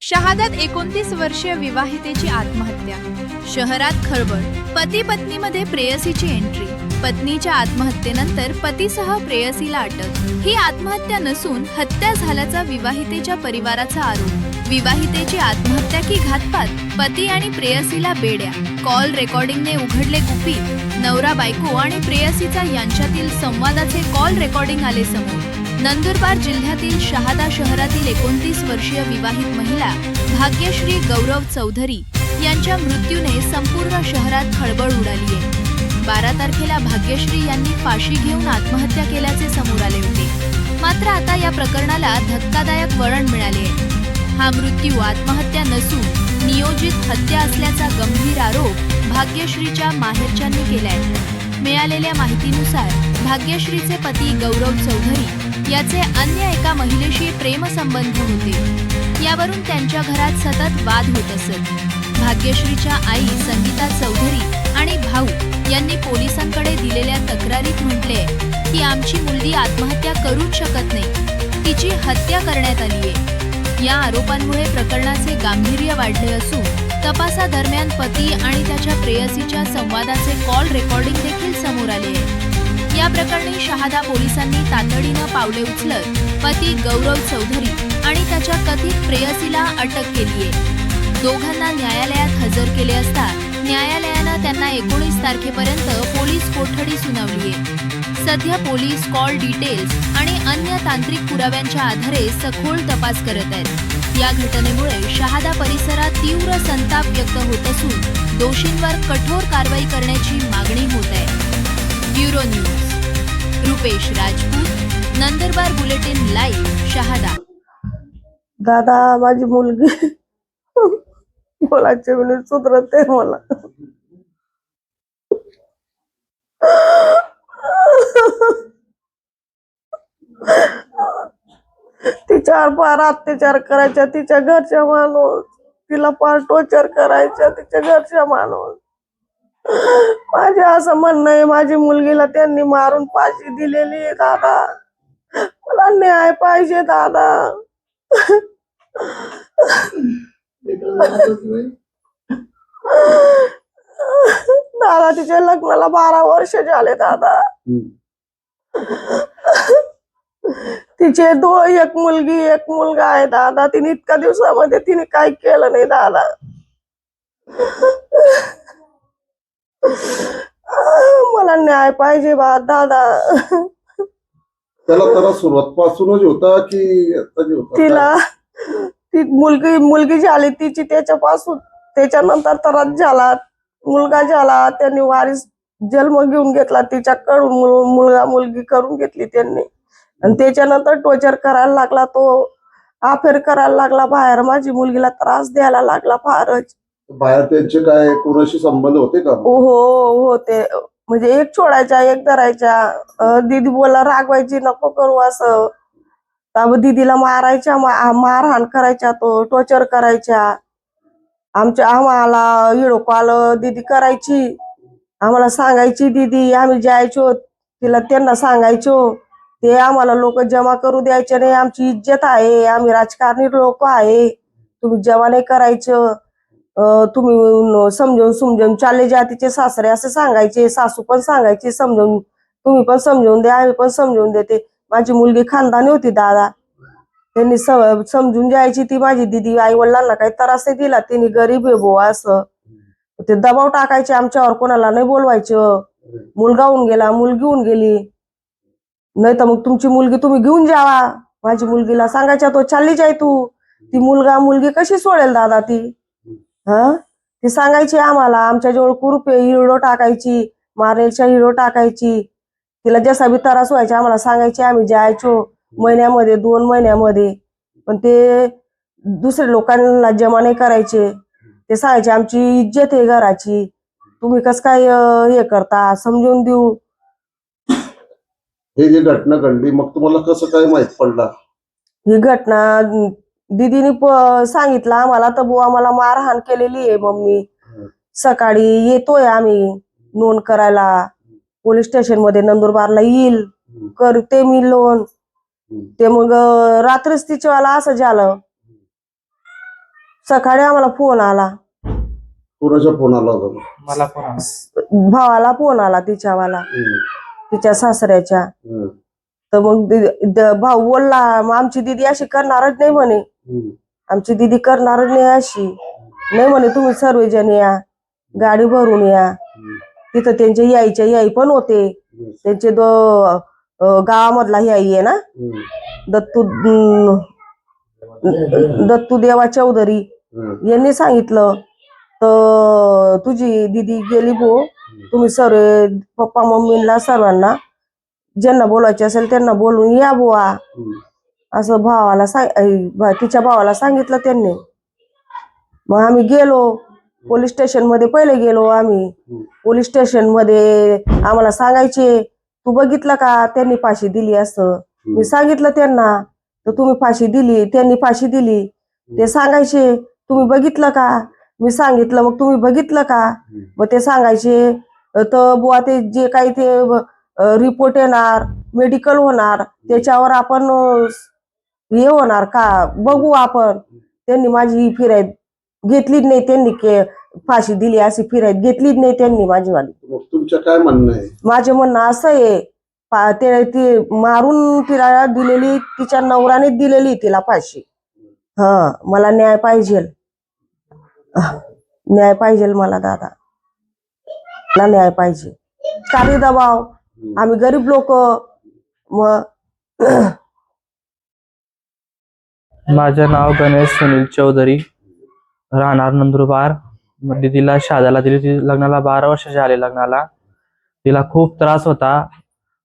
शहादात एकोणतीस वर्षीय विवाहितेची आत्महत्या. शहरात खळबळ. पती पत्नीमध्ये प्रेयसीची एंट्री पत्नीच्या आत्महत्येनंतर पतीसह प्रेयसीला अटक. ही आत्महत्या नसून हत्या झाल्याचा विवाहितेच्या परिवाराचा आरोप. विवाहितेची आत्महत्या की घातपात? पती आणि प्रेयसीला बेड्या. कॉल रेकॉर्डिंगने उघडले गुपित. नवरा बायको आणि प्रेयसीचा यांच्यातील संवादाचे कॉल रेकॉर्डिंग आले समोर. नंदुरबार जिल्ह्यातील शहादा शहरातील एकोणतीस वर्षीय विवाहित महिला भाग्यश्री गौरव चौधरी यांच्या मृत्यूने संपूर्ण शहरात खळबळ उडाली आहे. बारा तारखेला भाग्यश्री यांनी फाशी घेऊन आत्महत्या केल्याचे समोर आले होते. मात्र आता या प्रकरणाला धक्कादायक वळण मिळाले आहे. हा मृत्यू आत्महत्या नसून नियोजित हत्या असल्याचा गंभीर आरोप भाग्यश्रीच्या माहेरच्यांनी केलाय. मिळालेल्या माहितीनुसार भाग्यश्रीचे पती गौरव चौधरी याचे अन्य एका महिलेशी प्रेमसंबंध होते. यावरून त्यांच्या घरात सतत वाद होत असत. भाग्यश्रीच्या आई संगीता चौधरी आणि भाऊ यांनी पोलिसांकडे दिलेल्या तक्रारीत म्हटले की आमची मुलगी आत्महत्या करूच शकत नाही. तिची हत्या करण्यात आली आहे. या आरोपांमुळे प्रकरणाचे गांभीर्य वाढले असून तपासादरम्यान पती आणि त्याच्या प्रेयसीच्या संवादाचे कॉल रेकॉर्डिंग देखील समोर आले आहे. या प्रकरणी शहादा पोलिसांनी तातडीनं पावले उचलत पती गौरव चौधरी आणि त्याच्या कथित प्रेयसीला अटक केली आहे. दोघांना न्यायालयात हजर केले असता न्यायालयानं त्यांना एकोणीस तारखेपर्यंत पोलीस कोठडी सुनावली आहे. सध्या पोलीस कॉल डिटेल्स आणि अन्य तांत्रिक पुराव्यांच्या आधारे सखोल तपास करत आहेत. या घटनेमुळे शहादा परिसरात तीव्र संताप व्यक्त होत असून दोषींवर कठोर कारवाई करण्याची मागणी होत आहे. Bureau news. Rupesh Rajput Nandurbar bulletin live Shahada. दादा माझी मुलगी. बोलायचे सुधरत आहे मला. तिच्यावर फार अत्याचार करायच्या तिच्या घरच्या माणूस. तिला फार करायच्या तिच्या घरच्या माणूस. माझे असं म्हणणं आहे माझी मुलगीला त्यांनी मारून फाशी दिलेली आहे दादा. मला न्याय पाहिजे दादा. दादा तिच्या लग्नाला बारा वर्ष झाले दादा. तिचे दो एक मुलगी एक मुलगा आहे दादा. तिने इतक्या दिवसामध्ये तिने काही केलं नाही दादा मला न्याय पाहिजे बा दादा. त्याला त्याला सुरुवात पासूनच होता की आता जे होता? तिला ती मुलगी मुलगी झाली तिची त्याच्यापासून त्याच्यानंतर त्रास झाला. मुलगा झाला त्यांनी वारीस जन्म घेऊन घेतला तिच्याकडून मुल- मुलगा मुलगी करून घेतली त्यांनी. आणि त्याच्यानंतर टोचर करायला लागला तो अफेअर करायला लागला बाहेर. माझी मुलगीला त्रास द्यायला लागला फारच. बाहेर त्यांचे काय कोणाशी संबंध होते का? हो हो ते म्हणजे एक छोडायच्या एक धरायच्या दीदी बोला रागवायची नको करू असं. त्यामुळे दीदीला मारायच्या मारहाण करायच्या तो टॉर्चर करायच्या. आमच्या आम्हाला व्हिडिओ कॉल दीदी करायची. आम्हाला सांगायची दीदी आम्ही जायचो. तिला त्यांना सांगायचो ते आम्हाला लोक जमा करू द्यायचे नाही आमची इज्जत आहे आम्ही राजकारणी लोक आहे. तुम्ही जमा नाही करायचं. तुम्ही समजून समजावून चालले चालले जातीचे सासरे असे सांगायचे सासू पण सांगायचे समजून तुम्ही पण समजून द्या आम्ही पण समजून देते. माझी मुलगी खानदानी होती दादा. त्यांनी समजून जायची ती माझी दिदी आई वडिलांना काही त्रास दिला. तिने गरीब आहे बुवा असं. ते दबाव टाकायचे आमच्यावर कोणाला नाही बोलवायचं. मुलगा होऊन गेला मुलगी होऊन गेली. नाही तर मग तुमची मुलगी तुम्ही घेऊन जावा. माझी मुलगीला सांगायच्या तो चालली जाय तू. ती मुलगा मुलगी कशी सोडेल दादा ती? हा? ती सांगायची आम्हाला आमच्या जवळ कुरूप हिरो टाकायची मारेलच्या हिरो टाकायची. तिला जसा बी त्रास व्हायचा आम्हाला सांगायची आम्ही जायचो महिन्यामध्ये दोन महिन्यामध्ये. पण ते दुसऱ्या लोकांना जमा नाही करायचे. ते सांगायचे आमची इज्जत आहे घराची. तुम्ही कस काय हे करता? समजून देऊ. हे जी घटना घडली मग तुम्हाला कसं काय माहीत पडला? ही घटना दिदीने सांगितलं आम्हाला तर बुवा मला मारहाण केलेली आहे मम्मी. सकाळी येतोय आम्ही नोंद करायला. पोलीस स्टेशनमध्ये नंदुरबारला येईल. करते मी लोन. ते मग रात्रीच तिच्यावाला असं झालं. सकाळी आम्हाला फोन आला. फोन आला होता? मला पण आला. भावाला फोन आला तिच्यावाला तिच्या सासऱ्याच्या. तर मग दि- द- भाऊ बोलला मग आमची दिदी अशी करणारच नाही म्हणे. आमची दिदी करणारच नाही अशी. नाही म्हणे तुम्ही सर्वजण या गाडी भरून या. तिथं त्यांचे याईचे याई पण होते. त्यांचे दो गावामधला याई आहे ना? दत्तू दत्तू देवा चौधरी यांनी सांगितलं तर तुझी दिदी गेली भो तुम्ही सर्व पप्पा मम्मीला सर्वांना ज्यांना बोलायचे असेल त्यांना बोलून या बुवा. असं भावाला सांग तिच्या भावाला सांगितलं त्यांनी. मग आम्ही गेलो पोलीस स्टेशनमध्ये पहिले गेलो आम्ही. पोलीस स्टेशनमध्ये आम्हाला सांगायचे तू बघितलं का? त्यांनी फाशी दिली असं. मी सांगितलं त्यांना तर तुम्ही फाशी दिली त्यांनी फाशी दिली. ते सांगायचे तुम्ही बघितलं का? मी सांगितलं मग तुम्ही बघितलं का? मग ते सांगायचे तर बुवा ते जे काही ते रिपोर्ट येणार मेडिकल होणार त्याच्यावर आपण हे होणार का? बघू आपण. त्यांनी माझी ही फिरायत घेतलीच नाही त्यांनी के फाशी दिली अशी फिरायत घेतलीच नाही त्यांनी माझी वाली मग तुमचं काय म्हणणं आहे? माझे म्हणणं असं आहे पा- ते ती मारून तिला दिलेली तिच्या नवराने दिलेली तिला फाशी. हा मला न्याय पाहिजे न्याय पाहिजे मला दादा. मला न्याय पाहिजे. काही दबाव. आम्ही गरीब लोक. मग माझं नाव गणेश सुनील चौधरी. राहणार नंदुरबार. दीदीला शादाला दिली. ती लग्नाला बारा वर्ष झाले लग्नाला. तिला खूप त्रास होता.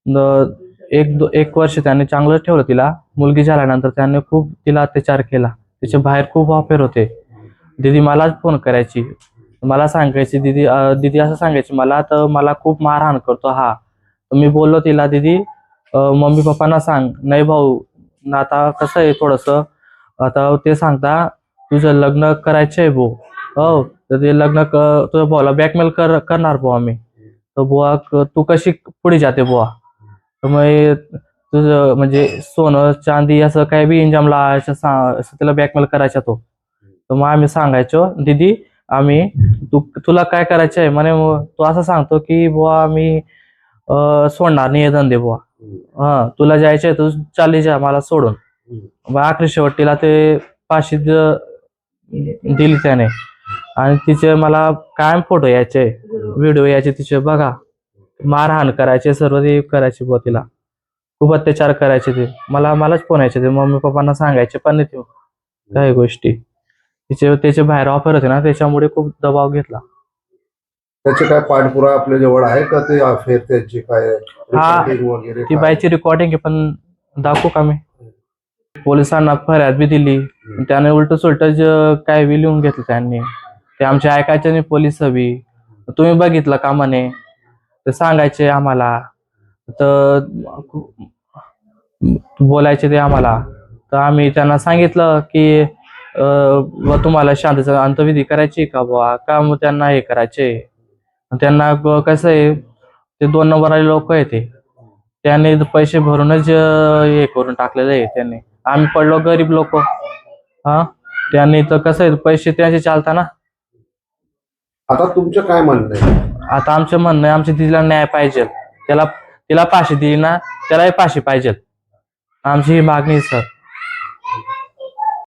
न- एक दो एक वर्ष त्याने चांगलं ठेवलं तिला. मुलगी झाल्यानंतर त्याने खूप तिला अत्याचार केला. तिचे बाहेर खूप वापर होते. दीदी मलाच फोन करायची. मला सांगायची दीदी दीदी असं सांगायची मला तर मला खूप मारहाण करतो हा. मी बोललो तिला दीदी मम्मी पप्पांना सांग. नाही भाऊ ना आता कसं आहे थोडंसं? आता ते सांगता तुझं लग्न करायचंय भो. हो तर ते लग्न तुझ्या भावाला ब्लॅकमेल कर करणार बुवा आम्ही. तर बुवा क- तू कशी पुढे जाते बुवा? तर मग तुझं म्हणजे सोनं चांदी असं काही बी इंजाम लावायचं तिला ब्लॅकमेल करायचा तो. तर मग आम्ही सांगायचो दीदी आम्ही तू तुला काय करायचं आहे म्हणे तू असं सांगतो की बुवा आम्ही सोडणार नाही धंदे बुवा. हा तुला जायचंय तू चालली जा मला सोडून. मग आखरी शेवटीला ते द- दिली त्याने. आणि तिचे मला कायम फोटो यायचे व्हिडिओ यायचे तिचे बघा. मारहाण करायचे सर्व ते करायचे बुवा तिला. खूप अत्याचार करायचे ते. मला मलाच फोन यायचे ते. मम्मी पप्पांना सांगायचे पण नाही ते. काही गोष्टी. तिचे त्याचे बाहेर ऑफर होते ना त्याच्यामुळे खूप दबाव घेतला. त्याचे काय पाठपुरा आपल्या जवळ आहे का ते अफेअर त्यांची काय हा, recording वगैरे ती काय? बाईची रेकॉर्डिंग आहे पण दाखवू का मी? पोलिसांना फर्याद बी दिली. त्याने उलट सुलट काय बी लिहून घेतलं त्यांनी. ते आमचे ऐकायचे नाही पोलीस बी तुम्ही बघितलं का म्हणे? ते सांगायचे आम्हाला. तर बोलायचे ते आम्हाला. तर आम्ही त्यांना सांगितलं की तुम्हाला शांतीचा अंतविधी करायची का बुवा? का मग त्यांना हे करायचे? त्यांना कसं आहे ते दोन नंबरवाले लोक आहे ते. त्यांनी पैसे भरूनच हे करून टाकलेलं आहे त्यांनी. आम्ही पडलो गरीब लोक. हा? त्यांनी तर कसं आहे पैसे त्यांचे चालता ना. आता तुमचं काय म्हणणं आहे? आता आमचं म्हणणं आहे आमच्या दिदीला न्याय पाहिजे. त्याला तिला फाशी दिली ना त्यालाही फाशी पाहिजे. आमची ही मागणी आहे, सर.